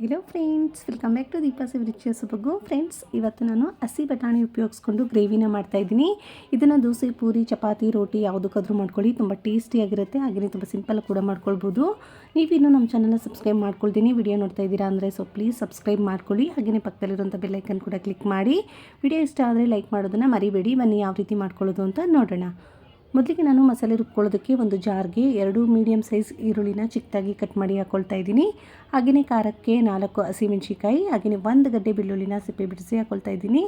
Hello friends welcome back to Deepa's ರುಚಿಯ ಸೊಬಗು friends ಇವತ್ತು ನಾನು ಹಸಿ ಬಟಾಣಿ ಉಪಯೋಗಿಸ್ಕೊಂಡು ಗ್ರೇವಿನ ಮಾಡ್ತಾಯಿದ್ದೀನಿ ಇದನ್ನು ದೋಸೆ, ಪೂರಿ, ಚಪಾತಿ, ರೋಟಿ ಯಾವುದಕ್ಕಾದರೂ ಮಾಡ್ಕೊಳ್ಳಿ. ತುಂಬ ಟೇಸ್ಟಿಯಾಗಿರುತ್ತೆ ಹಾಗೆಯೇ ತುಂಬ ಸಿಂಪಲ್ ಕೂಡ ಮಾಡ್ಕೊಳ್ಬೋದು. ನೀವಿನ್ನೂ ನಮ್ಮ ಚಾನಲ್ನ ಸಬ್ಸ್ಕ್ರೈಬ್ ಮಾಡ್ಕೊಳ್ತೀನಿ. ವಿಡಿಯೋ ನೋಡ್ತಾ ಇದ್ದೀರಾ ಅಂದರೆ ಸೊ ಪ್ಲೀಸ್ ಸಬ್ಸ್ಕ್ರೈಬ್ ಮಾಡ್ಕೊಳ್ಳಿ. ಹಾಗೆಯೇ ಪಕ್ಕದಲ್ಲಿರುವಂಥ ಬೆಲ್ಲೈಕನ್ ಕೂಡ ಕ್ಲಿಕ್ ಮಾಡಿ. ವಿಡಿಯೋ ಇಷ್ಟ ಆದರೆ ಲೈಕ್ ಮಾಡೋದನ್ನು ಮರಿಬೇಡಿ. ಬನ್ನಿ, ಯಾವ ರೀತಿ ಮಾಡ್ಕೊಳ್ಳೋದು ಅಂತ ನೋಡೋಣ. ಮೊದಲಿಗೆ ನಾನು ಮಸಾಲೆ ರುಬ್ಕೊಳ್ಳೋದಕ್ಕೆ ಒಂದು ಜಾರ್ಗೆ ಎರಡು ಮೀಡಿಯಮ್ ಸೈಜ್ ಈರುಳ್ಳಿನ ಚಿಕ್ಕದಾಗಿ ಕಟ್ ಮಾಡಿ ಹಾಕ್ಕೊಳ್ತಾ ಇದ್ದೀನಿ. ಹಾಗೆಯೇ ಖಾರಕ್ಕೆ ನಾಲ್ಕು ಹಸಿಮೆಣ್ಸಿಕಾಯಿ ಹಾಗೆಯೇ ಒಂದು ಗಡ್ಡೆ ಬೆಳ್ಳುಳ್ಳಿನ ಸಿಪ್ಪೆ ಬಿಡಿಸಿ ಹಾಕ್ಕೊಳ್ತಾ ಇದ್ದೀನಿ.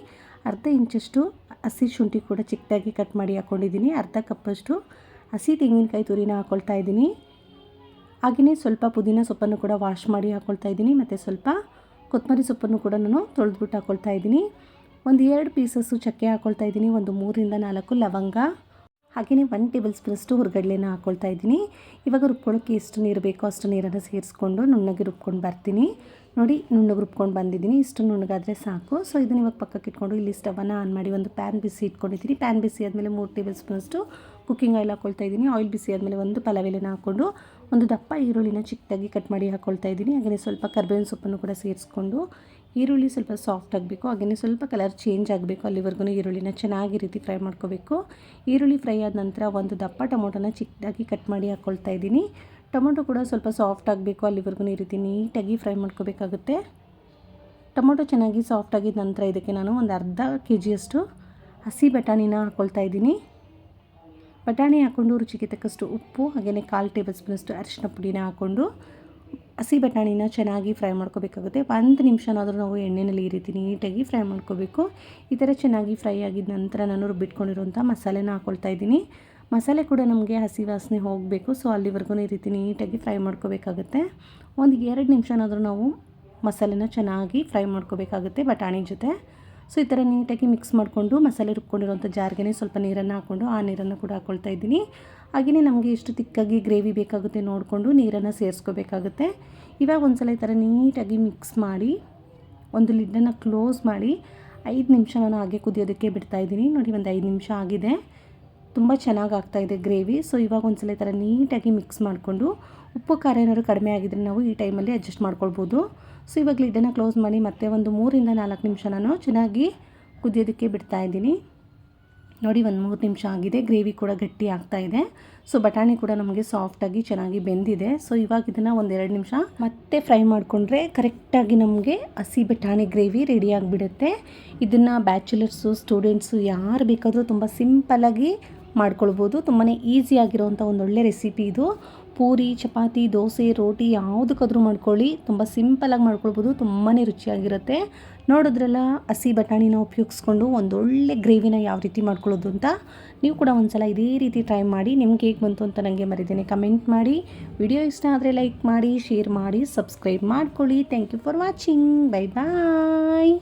ಅರ್ಧ ಇಂಚಷ್ಟು ಹಸಿ ಶುಂಠಿ ಕೂಡ ಚಿಕ್ಕದಾಗಿ ಕಟ್ ಮಾಡಿ ಹಾಕ್ಕೊಂಡಿದ್ದೀನಿ ಅರ್ಧ ಕಪ್ಪಷ್ಟು ಹಸಿ ತೆಂಗಿನಕಾಯಿ ತುರಿನ ಹಾಕ್ಕೊಳ್ತಾ ಇದ್ದೀನಿ. ಹಾಗೆಯೇ ಸ್ವಲ್ಪ ಪುದೀನ ಸೊಪ್ಪನ್ನು ಕೂಡ ವಾಶ್ ಮಾಡಿ ಹಾಕ್ಕೊಳ್ತಾ ಇದ್ದೀನಿ. ಮತ್ತು ಸ್ವಲ್ಪ ಕೊತ್ತಂಬರಿ ಸೊಪ್ಪನ್ನು ಕೂಡ ನಾನು ತೊಳೆದ್ಬಿಟ್ಟು ಹಾಕ್ಕೊಳ್ತಾ ಇದ್ದೀನಿ. ಒಂದು ಎರಡು ಪೀಸಸ್ಸು ಚಕ್ಕೆ ಹಾಕ್ಕೊಳ್ತಾ ಇದ್ದೀನಿ. ಒಂದು ಮೂರಿಂದ ನಾಲ್ಕು ಲವಂಗ. ಹಾಗೆಯೇ ಒನ್ ಟೇಬಲ್ ಸ್ಪೂನಷ್ಟು ಹುರ್ಗಡ್ಲೆನ ಹಾಕ್ಕೊಳ್ತಾ ಇದ್ದೀನಿ. ಇವಾಗ ರುಬ್ಕೊಳ್ಳೋಕ್ಕೆ ಎಷ್ಟು ನೀರು ಬೇಕೋ ಅಷ್ಟು ನೀರನ್ನು ಸೇರಿಸ್ಕೊಂಡು ನುಣ್ಣಗೆ ರುಬ್ಕೊಂಡು ಬರ್ತೀನಿ. ನೋಡಿ, ನುಣ್ಣಗೆ ರುಬ್ಕೊಂಡು ಬಂದಿದ್ದೀನಿ. ಇಷ್ಟು ನುಣ್ಣಗಾದರೆ ಸಾಕು. ಸೊ ಇದನ್ನು ಇವಾಗ ಪಕ್ಕಕ್ಕೆ ಇಟ್ಕೊಂಡು ಇಲ್ಲಿ ಸ್ಟವನ್ನು ಆನ್ ಮಾಡಿ ಒಂದು ಪ್ಯಾನ್ ಬಿಸಿ ಇಟ್ಕೊಂಡಿದ್ದೀನಿ. ಪ್ಯಾನ್ ಬಿಸಿ ಆದಮೇಲೆ ಮೂರು ಟೇಬಲ್ ಸ್ಪೂನಷ್ಟು ಕುಕ್ಕಿಂಗ್ ಆಯಿಲ್ ಹಾಕ್ಕೊಳ್ತಾ ಇದ್ದೀನಿ. ಆಯಿಲ್ ಬಿಸಿ ಆದಮೇಲೆ ಒಂದು ಪಲಾವೆಲೆನ ಹಾಕ್ಕೊಂಡು ಒಂದು ದಪ್ಪ ಈರುಳ್ಳಿನ ಚಿಕ್ಕದಾಗಿ ಕಟ್ ಮಾಡಿ ಹಾಕ್ಕೊಳ್ತಾ ಇದ್ದೀನಿ. ಹಾಗೆಯೇ ಸ್ವಲ್ಪ ಕರ್ಬೇವಿನ ಸೊಪ್ಪನ್ನು ಕೂಡ ಸೇರಿಸ್ಕೊಂಡು ಈರುಳ್ಳಿ ಸ್ವಲ್ಪ ಸಾಫ್ಟ್ ಆಗಬೇಕು ಹಾಗೆಯೇ ಸ್ವಲ್ಪ ಕಲರ್ ಚೇಂಜ್ ಆಗಬೇಕು. ಅಲ್ಲಿವರೆಗೂ ಈರುಳ್ಳಿನ ಚೆನ್ನಾಗಿ ರೀತಿ ಫ್ರೈ ಮಾಡ್ಕೋಬೇಕು. ಈರುಳ್ಳಿ ಫ್ರೈ ಆದ ನಂತರ ಒಂದು ದಪ್ಪ ಟೊಮೊಟೊನ ಚಿಕ್ಕದಾಗಿ ಕಟ್ ಮಾಡಿ ಹಾಕ್ಕೊಳ್ತಾ ಇದ್ದೀನಿ. ಟೊಮೊಟೊ ಕೂಡ ಸ್ವಲ್ಪ ಸಾಫ್ಟ್ ಆಗಬೇಕು ಅಲ್ಲಿವರೆಗೂ ಈ ರೀತಿ ನೀಟಾಗಿ ಫ್ರೈ ಮಾಡ್ಕೋಬೇಕಾಗುತ್ತೆ. ಟೊಮೊಟೊ ಚೆನ್ನಾಗಿ ಸಾಫ್ಟ್ ಆಗಿದ ನಂತರ ಇದಕ್ಕೆ ನಾನು ಒಂದು ಅರ್ಧ ಕೆ ಜಿಯಷ್ಟು ಹಸಿ ಬಟಾಣಿನ ಹಾಕ್ಕೊಳ್ತಾ ಇದ್ದೀನಿ. ಬಟಾಣಿ ಹಾಕ್ಕೊಂಡು ರುಚಿಗೆ ತಕ್ಕಷ್ಟು ಉಪ್ಪು ಹಾಗೆಯೇ ಕಾಲು ಟೇಬಲ್ ಸ್ಪೂನಷ್ಟು ಅರಿಶಿನ ಪುಡಿನ ಹಾಕ್ಕೊಂಡು ಹಸಿ ಬಟಾಣಿನ ಚೆನ್ನಾಗಿ ಫ್ರೈ ಮಾಡ್ಕೋಬೇಕಾಗುತ್ತೆ. ಒಂದು ನಿಮಿಷನಾದರೂ ನಾವು ಎಣ್ಣೆಯಲ್ಲಿ ಈ ರೀತಿ ನೀಟಾಗಿ ಫ್ರೈ ಮಾಡ್ಕೋಬೇಕು. ಈ ಥರ ಚೆನ್ನಾಗಿ ಫ್ರೈ ಆಗಿದ ನಂತರ ನಾನು ರುಬ್ಬಿಟ್ಕೊಂಡಿರುವಂಥ ಮಸಾಲೆನ ಹಾಕ್ಕೊಳ್ತಾ ಇದ್ದೀನಿ. ಮಸಾಲೆ ಕೂಡ ನಮಗೆ ಹಸಿ ವಾಸನೆ ಹೋಗಬೇಕು ಸೊ ಅಲ್ಲಿವರೆಗೂ ಈ ರೀತಿ ನೀಟಾಗಿ ಫ್ರೈ ಮಾಡ್ಕೋಬೇಕಾಗುತ್ತೆ. ಒಂದು ಎರಡು ನಿಮಿಷನಾದರೂ ನಾವು ಮಸಾಲೆನ ಚೆನ್ನಾಗಿ ಫ್ರೈ ಮಾಡ್ಕೋಬೇಕಾಗುತ್ತೆ ಬಟಾಣಿ ಜೊತೆ. ಸೊ ಈ ಥರ ನೀಟಾಗಿ ಮಿಕ್ಸ್ ಮಾಡಿಕೊಂಡು ಮಸಾಲೆ ರುಬ್ಕೊಂಡಿರೋಂಥ ಜಾರ್ಗೆನೇ ಸ್ವಲ್ಪ ನೀರನ್ನು ಹಾಕ್ಕೊಂಡು ಆ ನೀರನ್ನು ಕೂಡ ಹಾಕ್ಕೊಳ್ತಾ ಇದ್ದೀನಿ. ಹಾಗೆಯೇ ನಮಗೆ ಎಷ್ಟು ತಿಕ್ಕಾಗಿ ಗ್ರೇವಿ ಬೇಕಾಗುತ್ತೆ ನೋಡಿಕೊಂಡು ನೀರನ್ನು ಸೇರಿಸ್ಕೋಬೇಕಾಗುತ್ತೆ. ಇವಾಗ ಒಂದ್ಸಲ ಈ ಥರ ನೀಟಾಗಿ ಮಿಕ್ಸ್ ಮಾಡಿ ಒಂದು ಲಿಡ್ಡನ್ನು ಕ್ಲೋಸ್ ಮಾಡಿ ಐದು ನಿಮಿಷ ನಾನು ಹಾಗೆ ಕುದಿಯೋದಕ್ಕೆ ಬಿಡ್ತಾಯಿದ್ದೀನಿ ನೋಡಿ ಒಂದು ಐದು ನಿಮಿಷ ಆಗಿದೆ. ತುಂಬ ಚೆನ್ನಾಗಿ ಆಗ್ತಾಯಿದೆ ಗ್ರೇವಿ. ಸೊ, ಇವಾಗ ಒಂದ್ಸಲ ಈ ಥರ ನೀಟಾಗಿ ಮಿಕ್ಸ್ ಮಾಡಿಕೊಂಡು ಉಪ್ಪು, ಖಾರ ಏನಾದ್ರು ಕಡಿಮೆ ಆಗಿದ್ರೆ ನಾವು ಈ ಟೈಮಲ್ಲಿ ಅಡ್ಜಸ್ಟ್ ಮಾಡ್ಕೊಳ್ಬೋದು. ಸೊ, ಇವಾಗ ಲಿಡ್ಡನ್ನು ಕ್ಲೋಸ್ ಮಾಡಿ ಮತ್ತೆ ಒಂದು ಮೂರಿಂದ ನಾಲ್ಕು ನಿಮಿಷ ನಾನು ಚೆನ್ನಾಗಿ ಕುದಿಯೋದಕ್ಕೆ ಬಿಡ್ತಾ ಇದ್ದೀನಿ. ನೋಡಿ, ಒಂದು ಮೂರು ನಿಮಿಷ ಆಗಿದೆ. ಗ್ರೇವಿ ಕೂಡ ಗಟ್ಟಿ ಆಗ್ತಾ ಇದೆ. ಸೊ ಬಟಾಣಿ ಕೂಡ ನಮಗೆ ಸಾಫ್ಟಾಗಿ ಚೆನ್ನಾಗಿ ಬೆಂದಿದೆ. ಸೊ ಇವಾಗ ಇದನ್ನು ಒಂದೆರಡು ನಿಮಿಷ ಮತ್ತೆ ಫ್ರೈ ಮಾಡಿಕೊಂಡ್ರೆ ಕರೆಕ್ಟಾಗಿ ನಮಗೆ ಹಸಿ ಬಟಾಣಿ ಗ್ರೇವಿ ರೆಡಿ ಆಗಿಬಿಡುತ್ತೆ. ಇದನ್ನು ಬ್ಯಾಚುಲರ್ಸು ಸ್ಟೂಡೆಂಟ್ಸು ಯಾರು ಬೇಕಾದರೂ ತುಂಬ ಸಿಂಪಲಾಗಿ ಮಾಡ್ಕೊಳ್ಬೋದು. ತುಂಬಾ ಈಸಿ ಆಗಿರೋವಂಥ ಒಂದು ಒಳ್ಳೆ ರೆಸಿಪಿ ಇದು. ಪೂರಿ, ಚಪಾತಿ, ದೋಸೆ, ರೋಟಿ ಯಾವುದಕ್ಕಾದ್ರೂ ಮಾಡ್ಕೊಳ್ಳಿ. ತುಂಬ ಸಿಂಪಲಾಗಿ ಮಾಡ್ಕೊಳ್ಬೋದು. ತುಂಬಾ ರುಚಿಯಾಗಿರುತ್ತೆ. ನೋಡಿದ್ರಲ್ಲ, ಹಸಿ ಬಟಾಣಿನ ಉಪಯೋಗಿಸ್ಕೊಂಡು ಒಂದೊಳ್ಳೆ ಗ್ರೇವಿನ ಯಾವ ರೀತಿ ಮಾಡ್ಕೊಳ್ಳೋದು ಅಂತ. ನೀವು ಕೂಡ ಒಂದ್ಸಲ ಇದೇ ರೀತಿ ಟ್ರೈ ಮಾಡಿ, ನಿಮ್ಗೆ ಹೇಗೆ ಬಂತು ಅಂತ ನನಗೆ ಮರಿದ್ದೇನೆ ಕಮೆಂಟ್ ಮಾಡಿ. ವಿಡಿಯೋ ಇಷ್ಟ ಆದರೆ ಲೈಕ್ ಮಾಡಿ ಶೇರ್ ಮಾಡಿ ಸಬ್ಸ್ಕ್ರೈಬ್ ಮಾಡ್ಕೊಳ್ಳಿ. Thank you for watching bye bye